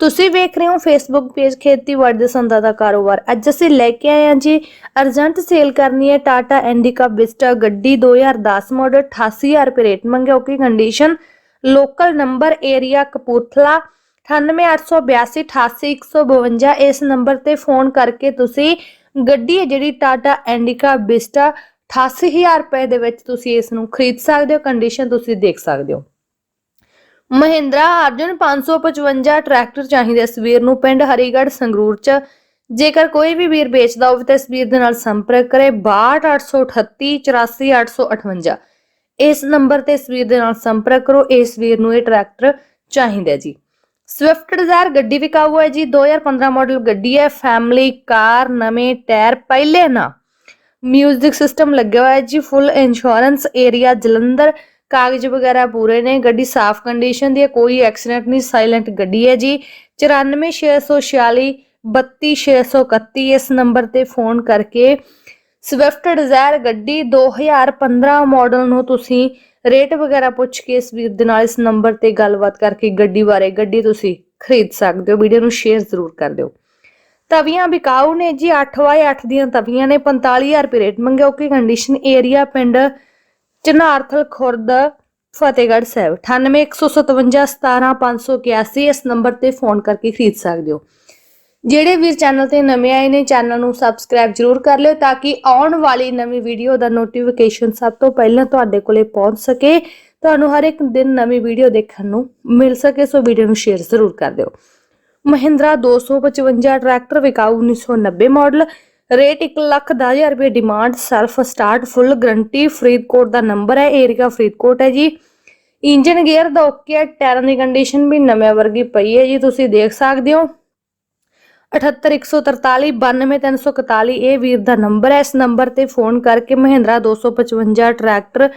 ਤੁਸੀਂ ਵੇਖ ਰਹੇ ਹੋ ਫੇਸਬੁੱਕ ਪੇਜ ਖੇਤੀਬਾੜੀ ਦੇ ਸੰਦਾਂ ਦਾ ਕਾਰੋਬਾਰ। ਅੱਜ ਅਸੀਂ ਲੈ ਕੇ ਆਏ ਹਾਂ ਜੀ ਅਰਜੈਂਟ ਸੇਲ ਕਰਨੀ ਹੈ ਟਾਟਾ ਇੰਡੀਕਾ ਵਿਸਟਾ ਗੱਡੀ 2010 ਮਾਡਲ 88000 ਰੁਪਏ ਰੇਟ ਮੰਗਿਆ। Okay condition local number area Kapurthala 9882288152 ਇਸ ਨੰਬਰ ਤੇ ਫੋਨ ਕਰਕੇ ਤੁਸੀਂ ਗੱਡੀ ਹੈ ਜਿਹੜੀ ਟਾਟਾ ਇੰਡੀਕਾ ਵਿਸਟਾ 88000 ਰੁਪਏ ਦੇ ਵਿੱਚ ਤੁਸੀਂ ਇਸ ਨੂੰ ਖਰੀਦ ਸਕਦੇ ਹੋ ਕੰਡੀਸ਼ਨ ਤੁਸੀਂ ਦੇਖ ਸਕਦੇ ਹੋ। ਮਹਿੰਦਰਾ ਅਰਜੁਨ 555 ਟਰੈਕਟਰ ਚਾਹੀਦਾ ਇਸ ਵੀਰ ਨੂੰ ਪਿੰਡ ਹਰੀਗੜ੍ਹ ਸੰਗਰੂਰ ਚ। ਜੇਕਰ ਕੋਈ ਵੀ ਵੀਰ ਵੇਚਦਾ ਹੋਵੇ ਤਾਂ ਇਸ ਦੇ ਨਾਲ ਸੰਪਰਕ ਕਰੇ। 6288 84858 ਇਸ ਨੰਬਰ ਤੇ ਇਸ ਦੇ ਨਾਲ ਸੰਪਰਕ ਕਰੋ। ਇਸ ਵੀਰ ਨੂੰ ਇਹ ਟਰੈਕਟਰ ਚਾਹੀਦਾ ਜੀ। ਸਵਿਫਟ ਡਿਜ਼ਾਇਰ ਗੱਡੀ ਵਿਕਾਊ ਹੈ ਜੀ। 2015 ਮਾਡਲ ਗੱਡੀ ਹੈ। ਫੈਮਿਲੀ ਕਾਰ, ਨਵੇਂ ਟਾਇਰ, ਪਹਿਲੇ ਨਾ। ਮਿਊਜ਼ਿਕ ਸਿਸਟਮ ਲੱਗਿਆ ਹੋਇਆ ਹੈ ਜੀ। Full insurance area Jalandhar. ਕਾਗਜ਼ ਵਗੈਰਾ ਪੂਰੇ ਨੇ, ਗੱਡੀ ਸਾਫ਼ ਕੰਡੀਸ਼ਨ ਦੀ ਹੈ, ਕੋਈ ਐਕਸੀਡੈਂਟ ਨਹੀਂ ਸਾਇਲੈਂਟ ਗੱਡੀ ਹੈ ਜੀ। 94646 32631 ਇਸ ਨੰਬਰ ਤੇ ਫੋਨ ਕਰਕੇ ਸਵਿਫਟ ਡਿਜ਼ਾਇਰ ਗੱਡੀ 2015 ਮਾਡਲ ਨੂੰ ਤੁਸੀਂ ਰੇਟ ਵਗੈਰਾ ਪੁੱਛ ਕੇ ਇਸ ਵੀਰ ਦੇ ਨਾਲ ਇਸ ਨੰਬਰ ਤੇ ਗੱਲਬਾਤ ਕਰਕੇ ਗੱਡੀ ਬਾਰੇ ਗੱਡੀ ਤੁਸੀਂ ਖਰੀਦ ਸਕਦੇ ਹੋ। ਵੀਡੀਓ ਨੂੰ ਸ਼ੇਅਰ ਜ਼ਰੂਰ ਕਰ ਦਿਓ। ਤਵੀਆਂ ਵਿਕਾਊ ਨੇ ਜੀ 8x8 ਦੀਆਂ ਤਵੀਆਂ ਨੇ 45000 ਰੁਪਏ ਰੇਟ ਮੰਗਿਆ। ਓਕੇ ਕੰਡੀਸ਼ਨ ਏਰੀਆ ਪਿੰਡ ਚਨਾਰਥਲ ਖੁਰਦ, ਫਤਿਹਗੜ੍ਹ ਸਾਹਿਬ। 9815717581 ਇਸ ਨੰਬਰ ਤੇ ਫੋਨ ਕਰਕੇ ਖਰੀਦ ਸਕਦੇ ਹੋ। ਜਿਹੜੇ ਵੀਰ ਚੈਨਲ ਤੇ ਨਵੇਂ ਆਏ ਨੇ, ਚੈਨਲ ਨੂੰ ਸਬਸਕ੍ਰਾਈਬ ਜਰੂਰ ਕਰ ਲਿਓ ਤਾਂ ਕਿ ਆਉਣ ਵਾਲੀ ਨਵੀਂ ਵੀਡੀਓ ਦਾ ਨੋਟੀਫਿਕੇਸ਼ਨ ਸਭ ਤੋਂ ਪਹਿਲਾਂ ਤੁਹਾਡੇ ਕੋਲੇ ਪਹੁੰਚ ਸਕੇ। ਤੁਹਾਨੂੰ ਹਰ ਇੱਕ ਦਿਨ ਨਵੀਂ ਵੀਡੀਓ ਦੇਖਣ ਨੂੰ ਮਿਲ ਸਕੇ, ਸੋ ਵੀਡੀਓ ਨੂੰ ਸ਼ੇਅਰ ਜ਼ਰੂਰ ਕਰ ਦਿਓ। ਮਹਿੰਦਰਾ 255 ਟਰੈਕਟਰ ਵਿਕਾਊ 1990 ਮਾਡਲ ਰੇਟ 1 ਲੱਖ 10000 ਰੁਪਏ demand self start full guarantee Faridkot ਦਾ ਨੰਬਰ ਹੈ ਏਰੀਆ ਫਰੀਦਕੋਟ ਹੈ ਜੀ। ਇੰਜਨ ਗੇਅਰ ਦਾ ਓਕੇ ਹੈ ਟਾਇਰਾਂ ਦੀ ਕੰਡੀਸ਼ਨ ਵੀ ਨਵੇਂ ਵਰਗੀ ਪਈ ਹੈ ਜੀ, ਤੁਸੀਂ ਦੇਖ ਸਕਦੇ ਹੋ। 78143 92341 ਇਹ ਵੀਰ ਦਾ ਨੰਬਰ ਹੈ। ਇਸ ਨੰਬਰ ਤੇ ਫੋਨ ਕਰਕੇ ਮਹਿੰਦਰਾ 255 ਟਰੈਕਟਰ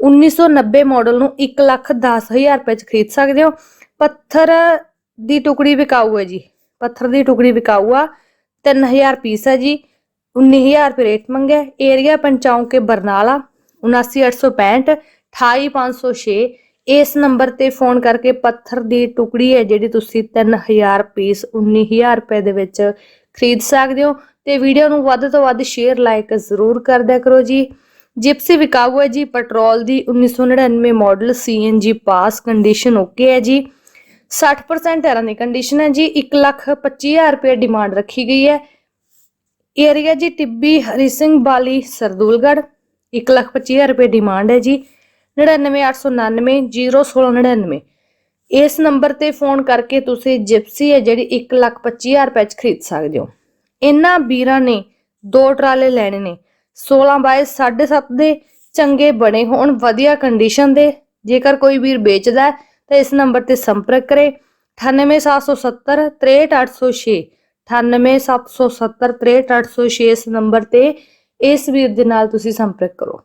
1990 ਮਾਡਲ ਨੂੰ 1 ਲੱਖ 10000 ਰੁਪਏ ਚ ਖਰੀਦ ਸਕਦੇ ਹੋ। ਪੱਥਰ ਦੀ ਟੁਕੜੀ ਵਿਕਾਊ ਹੈ ਜੀ, ਪੱਥਰ ਦੀ ਟੁਕੜੀ ਵਿਕਾਊ ਆ। 3000 ਪੀਸ ਹੈ ਜੀ 19000 ਰੁਪਏ ਰੇਟ ਮੰਗਿਆ। ਏਰੀਆ ਪੰਚਾਉਂ ਕੇ ਬਰਨਾਲਾ 79865 28506 ਇਸ ਨੰਬਰ ਤੇ ਫੋਨ ਕਰਕੇ ਪੱਥਰ ਦੀ ਟੁਕੜੀ ਹੈ ਜਿਹੜੀ ਤੁਸੀਂ 3000 ਪੀਸ 19000 ਰੁਪਏ ਦੇ ਵਿੱਚ ਖਰੀਦ ਸਕਦੇ ਹੋ। ਤੇ ਵੀਡੀਓ ਨੂੰ ਵੱਧ ਤੋਂ ਵੱਧ ਸ਼ੇਅਰ ਲਾਈਕ ਜ਼ਰੂਰ ਕਰ ਦਿਆ ਕਰੋ ਜੀ। ਜਿਪਸੀ ਵਿਕਾਊ ਹੈ ਜੀ ਪੈਟਰੋਲ ਦੀ 1999 model CNG pass condition okay ਹੈ ਜੀ। 60% ਟਾਇਰਾਂ ਦੀ ਕੰਡੀਸ਼ਨ ਹੈ ਜੀ 125000 ਰੁਪਏ ਡਿਮਾਂਡ ਰੱਖੀ ਗਈ ਹੈ। ਏਰੀਆ ਜੀ ਟਿੱਬੀ ਹਰੀ ਸਿੰਘ ਬਾਲੀ ਸਰਦੂਲਗੜ 125000 ਰੁਪਏ ਡਿਮਾਂਡ ਹੈ ਜੀ। 9989901699 ਇਸ ਨੰਬਰ ਤੇ ਫੋਨ ਕਰਕੇ ਤੁਸੀਂ ਜਿਪਸੀ ਹੈ ਜਿਹੜੀ 125000 ਰੁਪਏ ਚ ਖਰੀਦ ਸਕਦੇ ਹੋ। ਇਹਨਾਂ ਵੀਰਾਂ ਨੇ ਦੋ ਟਰਾਲੇ ਲੈਣੇ ਨੇ। 16 ਬਾਏ 7.5 ਦੇ ਚੰਗੇ ਬਣੇ ਹੋਣ, ਵਧੀਆ ਕੰਡੀਸ਼ਨ ਦੇ। ਜੇਕਰ ਕੋਈ ਵੀਰ ਵੇਚਦਾ ਤਾਂ ਇਸ ਨੰਬਰ ਤੇ ਸੰਪਰਕ ਕਰੇ। 98770 63806 98770 63806 ਇਸ ਨੰਬਰ ਤੇ ਇਸ ਵੀਰ ਦੇ ਨਾਲ ਤੁਸੀਂ ਸੰਪਰਕ ਕਰੋ।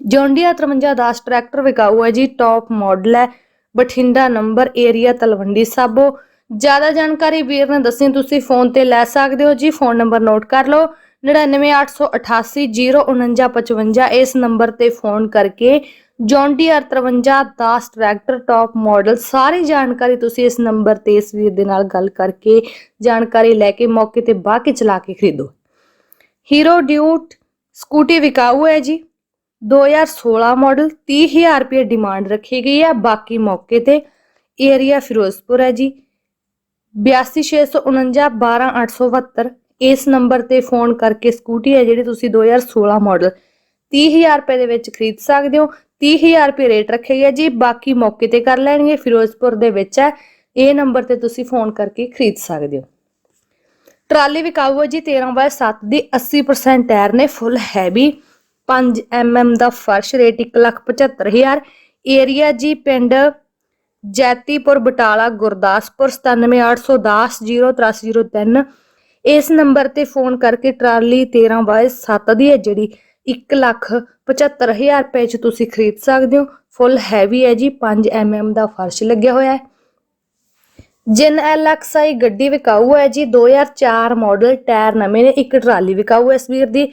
ਜੌਂਡੀਆ 5310 ਟਰੈਕਟਰ ਵਿਕਾਊ ਹੈ ਜੀ ਟੌਪ ਮਾਡਲ ਹੈ। Bathinda number area Talwandi Sabo. ਜ਼ਿਆਦਾ ਜਾਣਕਾਰੀ ਵੀਰ ਨੇ ਦੱਸੀ, ਤੁਸੀਂ ਫੋਨ ਤੇ ਲੈ ਸਕਦੇ ਹੋ ਜੀ। ਫੋਨ ਨੰਬਰ ਨੋਟ ਕਰ ਲਓ। 9988804955 ਇਸ ਨੰਬਰ ਤੇ ਫੋਨ ਕਰਕੇ John Deere 5310 tractor top model ਸਾਰੀ ਜਾਣਕਾਰੀ ਤੁਸੀਂ ਇਸ ਨੰਬਰ ਤੇ ਇਸ ਵੀਰ ਦੇ ਨਾਲ ਗੱਲ ਕਰਕੇ ਜਾਣਕਾਰੀ ਲੈ ਕੇ ਮੌਕੇ ਤੇ ਬਾਹ ਕੇ ਚਲਾ ਕੇ ਖਰੀਦੋ। ਹੀਰੋ ਡਿਊਟ ਸਕੂਟੀ ਵਿਕਾਊ ਹੈ ਜੀ। 2016 ਮਾਡਲ 30000 ਰੁਪਏ ਡਿਮਾਂਡ ਰੱਖੀ ਗਈ ਹੈ। ਬਾਕੀ ਮੌਕੇ ਤੇ ਏਰੀਆ ਫਿਰੋਜ਼ਪੁਰ ਹੈ ਜੀ। 826491 12872 ਇਸ ਨੰਬਰ ਤੇ ਫੋਨ ਕਰਕੇ ਸਕੂਟੀ ਹੈ ਜਿਹੜੀ ਤੁਸੀਂ 2016 ਮਾਡਲ 30000 ਰੁਪਏ ਦੇ ਵਿੱਚ ਖਰੀਦ ਸਕਦੇ ਹੋ। 30000 ਰੁਪਏ ਰੇਟ ਰੱਖਿਆ ਗਿਆ ਜੀ, ਬਾਕੀ ਮੌਕੇ ਤੇ ਕਰ ਲੈਣਗੇ, ਫਿਰੋਜ਼ਪੁਰ ਦੇ ਵਿੱਚ ਹੈ। ਇਹ ਨੰਬਰ ਤੇ ਤੁਸੀਂ ਫੋਨ ਕਰਕੇ ਖਰੀਦ ਸਕਦੇ ਹੋ। ਟਰਾਲੀ ਵਿਕਾਊ ਹੈ ਜੀ 13 ਬਾਏ 7 ਦੀ 80% ਟਾਇਰ ਨੇ ਫੁੱਲ ਹੈਵੀ 5 mm ਦਾ ਫਰਸ਼ ਰੇਟ 175000 ਏਰੀਆ ਜੀ ਪਿੰਡ ਜੈਤੀਪੁਰ, ਬਟਾਲਾ, ਗੁਰਦਾਸਪੁਰ 9781100303 ਇਸ ਨੰਬਰ ਤੇ ਫੋਨ ਕਰਕੇ ਟਰਾਲੀ 13 ਬਾਏ 7 ਦੀ ਹੈ, ਜਿਹੜੀ 1 ਲੱਖ 75000 ਰੁਪਏ ਚ ਤੁਸੀਂ ਖਰੀਦ ਸਕਦੇ ਹੋ। ਫੁੱਲ ਹੈਵੀ ਹੈ ਜੀ 5 mm ਦਾ ਫਰਸ਼ ਲੱਗਿਆ ਹੋਇਆ ਹੈ। ਜਿਨ ਐਲਐਕਸਆਈ ਗੱਡੀ ਵਿਕਾਊ ਹੈ ਜੀ 2004 ਮਾਡਲ ਟਾਇਰ ਨਵੇਂ ਨੇ, ਇੱਕ ਟਰਾਲੀ ਵਿਕਾਊ ਹੈ ਇਸ ਵੀਰ ਦੀ।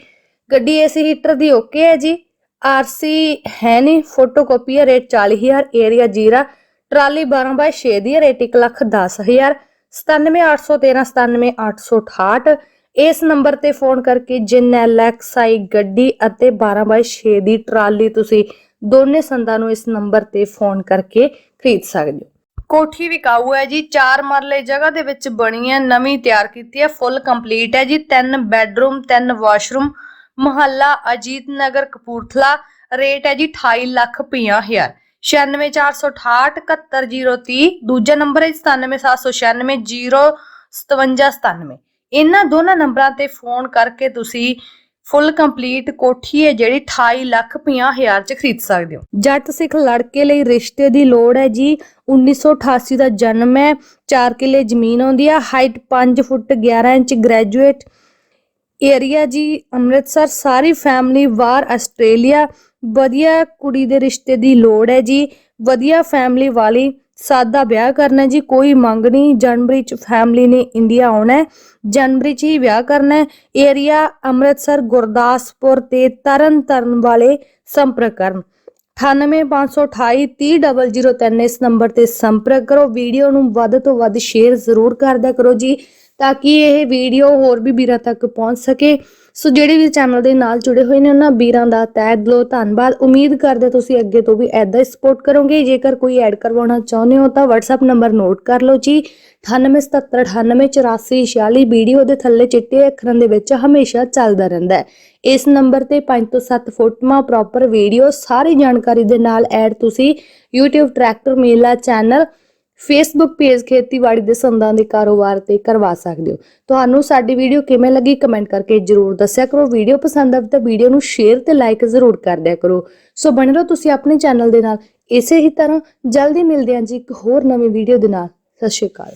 ਗੱਡੀ ਏਸੀ ਹੀਟਰ ਦੀ ਓਕੇ ਹੈ ਜੀ। ਆਰਸੀ ਹੈ ਨਹੀਂ, ਫੋਟੋਕਾਪੀ ਹੈ, rate 40000 area Zira. Trolley 12 by 6 ਦੀ ਹੈ, ਰੇਟ 1 ਲੱਖ 10000 97813 97868 ਇਸ ਨੰਬਰ ਤੇ ਫੋਨ ਕਰਕੇ ਜਿਨ ਐਲਐਕਸਆਈ ਗੱਡੀ ਅਤੇ 12 ਬਾਈ 6 ਦੀ ਟਰਾਲੀ ਤੁਸੀਂ ਦੋਨੇ ਸੰਦਾਂ ਨੂੰ ਇਸ ਨੰਬਰ ਤੇ ਫੋਨ ਕਰਕੇ ਖਰੀਦ ਸਕਦੇ ਹੋ। ਕੋਠੀ ਵਿਕਾਊ ਹੈ ਜੀ 4 ਮਰਲੇ ਜਗ੍ਹਾ ਦੇ ਵਿੱਚ ਬਣੀ ਹੈ, ਨਵੀਂ ਤਿਆਰ ਕੀਤੀ ਹੈ, ਫੁੱਲ ਕੰਪਲੀਟ ਹੈ ਜੀ 3 ਬੈੱਡਰੂਮ 3 ਵਾਸ਼ਰੂਮ, ਮੁਹੱਲਾ ਅਜੀਤ ਨਗਰ ਕਪੂਰਥਲਾ, ਰੇਟ ਹੈ ਜੀ 28 ਲੱਖ 50000 96468 71030 ਦੂਜਾ ਨੰਬਰ ਹੈ 97796 05797 ਇਹਨਾਂ ਦੋਨਾਂ ਨੰਬਰਾਂ ਤੇ ਫੋਨ ਕਰਕੇ ਤੁਸੀਂ ਫੁੱਲ ਕੰਪਲੀਟ ਕੋਠੀ ਹੈ ਜਿਹੜੀ 28 ਲੱਖ 50000 ਚ ਖਰੀਦ ਸਕਦੇ ਹੋ। ਜੱਟ ਸਿੱਖ ਲੜਕੇ ਲਈ ਰਿਸ਼ਤੇ ਦੀ ਲੋੜ ਹੈ ਜੀ 1988 ਦਾ ਜਨਮ ਹੈ 4 ਕਿੱਲੇ ਜ਼ਮੀਨ ਆਉਂਦੀ ਹੈ height 5 feet 11 inch graduate area ਜੀ, ਅੰਮ੍ਰਿਤਸਰ, ਸਾਰੀ ਫੈਮਿਲੀ ਬਾਹਰ ਆਸਟ੍ਰੇਲੀਆ, ਵਧੀਆ ਕੁੜੀ ਦੇ ਰਿਸ਼ਤੇ ਦੀ ਲੋੜ ਹੈ ਜੀ, ਵਧੀਆ ਫੈਮਿਲੀ ਵਾਲੀ ਸਾਦਾ ਵਿਆਹ ਕਰਨਾ ਜੀ, ਕੋਈ ਮੰਗ ਨਹੀਂ, ਜਨਵਰੀ ਚ ਫੈਮਿਲੀ ਨੇ ਇੰਡੀਆ ਆਉਣਾ ਹੈ, ਜਨਵਰੀ ਚ ਹੀ ਵਿਆਹ ਕਰਨਾ ਹੈ ਏਰੀਆ ਅੰਮ੍ਰਿਤਸਰ, ਗੁਰਦਾਸਪੁਰ ਤੇ ਤਰਨ ਤਾਰਨ ਵਾਲੇ ਸੰਪਰਕ ਕਰਨ। 98528 30003 ਇਸ ਨੰਬਰ ਤੇ ਸੰਪਰਕ ਕਰੋ ਵੀਡੀਓ ਨੂੰ ਵੱਧ ਤੋਂ ਵੱਧ ਸ਼ੇਅਰ ਜ਼ਰੂਰ ਕਰਦਿਆ ਕਰੋ ਜੀ। ਤਾਂ ਕਿ ਇਹ ਵੀਡੀਓ ਹੋਰ ਵੀ ਵੀਰਾਂ ਤੱਕ ਪਹੁੰਚ ਸਕੇ। ਸੋ ਜਿਹੜੇ ਵੀ ਚੈਨਲ ਦੇ ਨਾਲ ਜੁੜੇ ਹੋਏ ਨੇ, ਉਹਨਾਂ ਵੀਰਾਂ ਦਾ ਤਹਿ ਦਿਲੋਂ ਧੰਨਵਾਦ। ਉਮੀਦ ਕਰਦੇ ਤੁਸੀਂ ਅੱਗੇ ਤੋਂ ਵੀ ਐਦਾਂ ਹੀ ਸਪੋਰਟ ਕਰੋਗੇ। ਜੇਕਰ ਕੋਈ ਐਡ ਕਰਵਾਉਣਾ ਚਾਹੁੰਦੇ ਹੋ ਤਾਂ WhatsApp ਨੰਬਰ ਨੋਟ ਕਰ ਲਓ ਜੀ। 9877988446 ਵੀਡੀਓ ਦੇ ਥੱਲੇ ਚਿੱਟੇ ਅੱਖਰਾਂ ਦੇ ਵਿੱਚ ਹਮੇਸ਼ਾ ਚੱਲਦਾ ਰਹਿੰਦਾ ਹੈ। ਇਸ ਨੰਬਰ ਤੇ 5 ਤੋਂ 7 ਫੋਟੋਆਂ ਪ੍ਰੋਪਰ ਵੀਡੀਓ ਸਾਰੀ ਜਾਣਕਾਰੀ ਦੇ ਨਾਲ ਐਡ ਤੁਸੀਂ YouTube ਟਰੈਕਟਰ ਮੇਲਾ ਚੈਨਲ ਫੇਸਬੁੱਕ ਪੇਜ ਖੇਤੀਬਾੜੀ ਦੇ ਸੰਦਾਂ ਦੇ ਕਾਰੋਬਾਰ ਤੇ ਕਰਵਾ ਸਕਦੇ ਹੋ। ਤੁਹਾਨੂੰ ਸਾਡੀ ਵੀਡੀਓ ਕਿਵੇਂ ਲੱਗੀ ਕਮੈਂਟ ਕਰਕੇ ਜਰੂਰ ਦੱਸਿਆ ਕਰੋ। ਵੀਡੀਓ ਪਸੰਦ ਆਵੇ ਤਾਂ ਵੀਡੀਓ ਨੂੰ ਸ਼ੇਅਰ ਤੇ ਲਾਈਕ ਜ਼ਰੂਰ ਕਰ ਦਿਆ ਕਰੋ। ਸੋ ਬਣੇ ਰਹੋ ਤੁਸੀਂ ਆਪਣੇ ਚੈਨਲ ਦੇ ਨਾਲ। ਇਸੇ ਹੀ ਤਰ੍ਹਾਂ ਜਲਦੀ ਮਿਲਦੇ ਹਾਂ ਜੀ ਇੱਕ ਹੋਰ ਨਵੀਂ ਵੀਡੀਓ ਦੇ ਨਾਲ। ਸਤਿ ਸ਼੍ਰੀ ਅਕਾਲ।